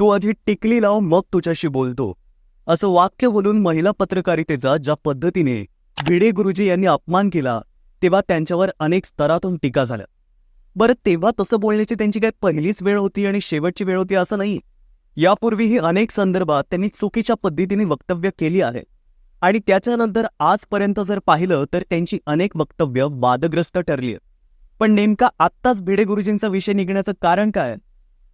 तू आधी टिकली लाव मग तुझ्याशी बोलतो. असं वाक्य बोलून महिला पत्रकारितेचा ज्या पद्धतीने भिडे गुरुजी यांनी अपमान केला तेव्हा त्यांच्यावर अनेक स्तरातून टीका झाल्या. बरं तेव्हा तसं बोलण्याची त्यांची काय पहिलीच वेळ होती आणि शेवटची वेळ होती असं नाही. यापूर्वीही अनेक संदर्भात त्यांनी चुकीच्या पद्धतीने वक्तव्य केली आहे. आणि त्याच्यानंतर आजपर्यंत जर पाहिलं तर त्यांची अनेक वक्तव्य वादग्रस्त ठरली पण नेमका आत्ताच भिडे गुरुजींचा विषय निघण्याचं कारण काय?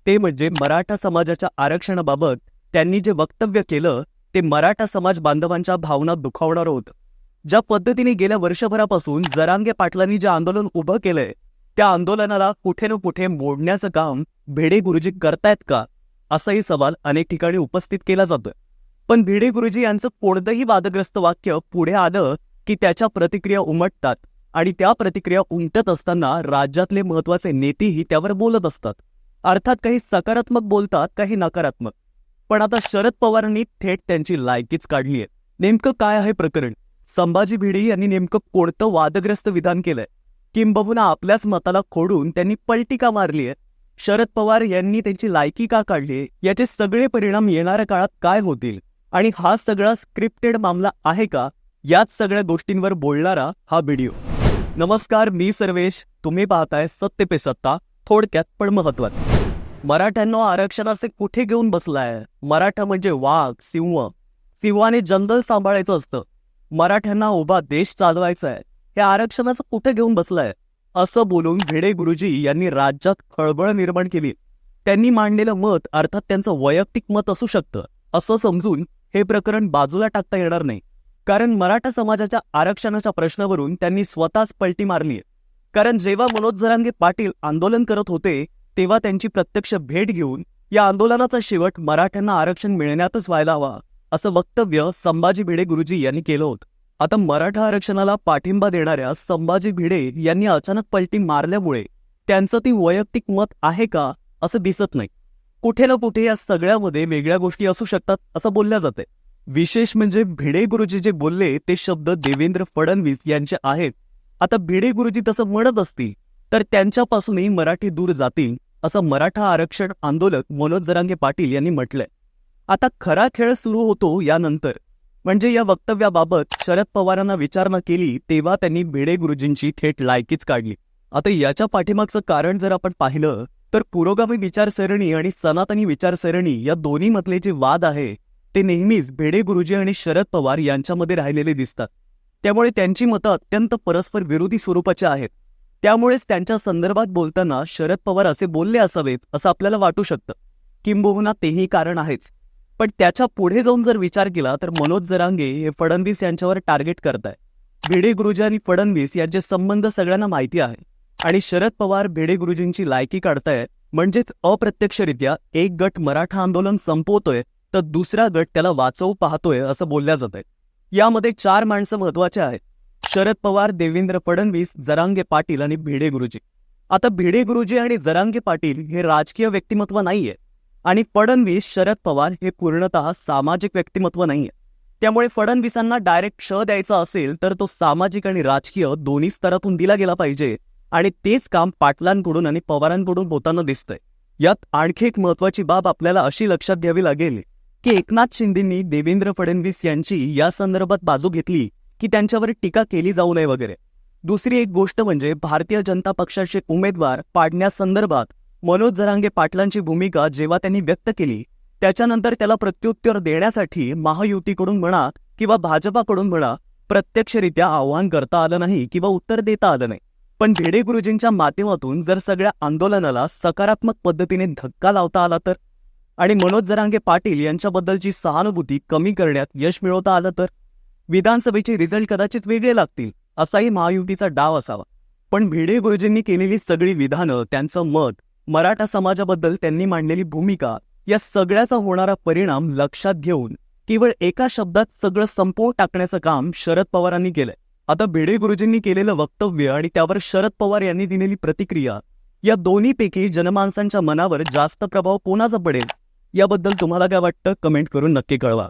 ते म्हणजे मराठा समाजाच्या आरक्षणाबाबत त्यांनी जे वक्तव्य केलं ते मराठा समाज बांधवांच्या भावना दुखावणारं होतं. ज्या पद्धतीने गेल्या वर्षभरापासून जरांगे पाटलांनी जे आंदोलन उभं केलंय त्या आंदोलनाला कुठे ना कुठे मोडण्याचं काम भिडे गुरुजी करतायत का असाही सवाल अनेक ठिकाणी उपस्थित केला जातोय. पण भिडे गुरुजी यांचं कोणतंही वादग्रस्त वाक्य पुढे आलं की त्याच्या प्रतिक्रिया उमटतात आणि त्या प्रतिक्रिया उमटत असताना राज्यातले महत्त्वाचे नेतेही त्यावर बोलत असतात. अर्थात काही सकारात्मक बोलतात काही नकारात्मक. पण आता शरद पवारांनी थेट त्यांची लायकीच काढली आहे. नेमकं काय आहे प्रकरण? संभाजी भिडे यांनी नेमकं कोणतं वादग्रस्त विधान केलंय? किंबहुना आपल्याच मताला खोडून त्यांनी पलटी का मारली आहे. शरद पवार यांनी त्यांची लायकी का काढली याचे सगळे परिणाम येणाऱ्या काळात काय होतील? आणि हा सगळा स्क्रिप्टेड मामला आहे का? याच सगळ्या गोष्टींवर बोलणारा हा व्हिडिओ. नमस्कार मी सर्वेश. तुम्ही पाहताय सत्य पे सत्ता. थोडक्यात पण महत्वाचं मराठ्यांना आरक्षणाचे कुठे घेऊन बसलाय? मराठा म्हणजे वाघ सिंह. सिंहाने जंगल सांभाळायचं असतं. मराठ्यांना उभा देश चालवायचा आहे हे आरक्षणाचं कुठे घेऊन बसलाय? असं बोलून भिडे गुरुजी यांनी राज्यात खळबळ निर्माण केली. त्यांनी मांडलेलं मत अर्थात त्यांचं वैयक्तिक मत असू शकतं. असं समजून हे प्रकरण बाजूला टाकता येणार नाही. कारण मराठा समाजाच्या आरक्षणाच्या प्रश्नावरून त्यांनी स्वतःच पलटी मारली कारण जेव्हा मनोज जरांगे पाटील आंदोलन करत होते तेव्हा त्यांची प्रत्यक्ष भेट घेऊन या आंदोलनाचा शेवट मराठ्यांना आरक्षण मिळण्यातच व्हायला हवा असं वक्तव्य संभाजी भिडे गुरुजी यांनी केलं होतं. आता मराठा आरक्षणाला पाठिंबा देणाऱ्या संभाजी भिडे यांनी अचानक पलटी मारल्यामुळे त्यांचं ती वैयक्तिक मत आहे का असं दिसत नाही. कुठे ना कुठे या सगळ्यामध्ये वेगळ्या गोष्टी असू शकतात असं बोलल्या जाते. विशेष म्हणजे भिडे गुरुजी जे बोलले ते शब्द देवेंद्र फडणवीस यांचे आहेत. आता भिडे गुरुजी तसं म्हणत असतील तर त्यांच्यापासूनही मराठी दूर जातील असं मराठा आरक्षण आंदोलक मनोज जरांगे पाटील यांनी म्हटलंय. आता खरा खेळ सुरू होतो यानंतर. म्हणजे या वक्तव्याबाबत शरद पवारांना विचारणा केली तेव्हा त्यांनी भिडे गुरुजींची थेट लायकीच काढली. आता याच्या पाठीमागचं कारण जर आपण पाहिलं तर पुरोगामी विचारसरणी आणि सनातनी विचारसरणी या दोन्हीमधले जे वाद आहे ते नेहमीच भिडे गुरुजी आणि शरद पवार यांच्यामध्ये राहिलेले दिसतात. त्यामुळे त्यांची मतं अत्यंत परस्पर विरोधी स्वरूपाची आहेत. त्यामुळेच त्यांच्या संदर्भात बोलताना शरद पवार असे बोलले असावेत असं आपल्याला वाटू शकतं. किंबहुना तेही कारण आहेच. पण त्याच्या पुढे जाऊन जर विचार केला तर मनोज जरांगे हे फडणवीस यांच्यावर टार्गेट करताय भिडे गुरुजी आणि फडणवीस यांचे संबंध सगळ्यांना माहिती आहे. आणि शरद पवार भिडे गुरुजींची लायकी काढतायत म्हणजेच अप्रत्यक्षरित्या एक गट मराठा आंदोलन संपवतोय तर दुसरा गट त्याला वाचवू पाहतोय असं बोलल्या जात आहे यामध्ये चार माणसं महत्त्वाचे आहेत. शरद पवार देवेंद्र फडणवीस जरांगे पाटील आणि भिडे गुरुजी. आता भिडे गुरुजी आणि जरांगे पाटील हे राजकीय व्यक्तिमत्व नाहीये आणि फडणवीस शरद पवार हे पूर्णतः सामाजिक व्यक्तिमत्व नाहीये. त्यामुळे फडणवीसांना डायरेक्ट श द्यायचा असेल तर तो सामाजिक आणि राजकीय दोन्ही स्तरातून दिला गेला पाहिजे आणि तेच काम पाटलांकडून आणि पवारांकडून होताना दिसतंय. यात आणखी एक महत्वाची बाब आपल्याला अशी लक्षात घ्यावी लागेल की एकनाथ शिंदेंनी देवेंद्र फडणवीस यांची या संदर्भात बाजू घेतली की त्यांच्यावर टीका केली जाऊ नये वगैरे. दुसरी एक गोष्ट म्हणजे भारतीय जनता पक्षाचे उमेदवार पाडण्यासंदर्भात मनोज जरांगे पाटलांची भूमिका जेव्हा त्यांनी व्यक्त केली त्याच्यानंतर त्याला प्रत्युत्तर देण्यासाठी महायुतीकडून म्हणा किंवा भाजपाकडून म्हणा प्रत्यक्षरित्या आव्हान करता आलं नाही किंवा उत्तर देता आलं नाही. पण भिडे गुरुजींच्या माध्यमातून जर सगळ्या आंदोलनाला सकारात्मक पद्धतीने धक्का लावता आला तर? आणि मनोज जरांगे पाटील यांच्याबद्दलची सहानुभूती कमी करण्यात यश मिळवता आलं तर? विधानसभेचे रिझल्ट कदाचित वेगळे लागतील असाही महायुतीचा डाव असावा. पण भिडे गुरुजींनी केलेली सगळी विधानं त्यांचं मत मराठा समाजाबद्दल त्यांनी मांडलेली भूमिका या सगळ्याचा होणारा परिणाम लक्षात घेऊन केवळ एका शब्दात सगळं संपवून टाकण्याचं काम शरद पवारांनी केलंय. आता भिडे गुरुजींनी केलेलं वक्तव्य आणि त्यावर शरद पवार यांनी दिलेली प्रतिक्रिया या दोन्हीपैकी जनमानसांच्या मनावर जास्त प्रभाव कोणाचा पडेल? याबद्दल तुम्हाला काय वाटतं? कमेंट करून नक्की कळवा.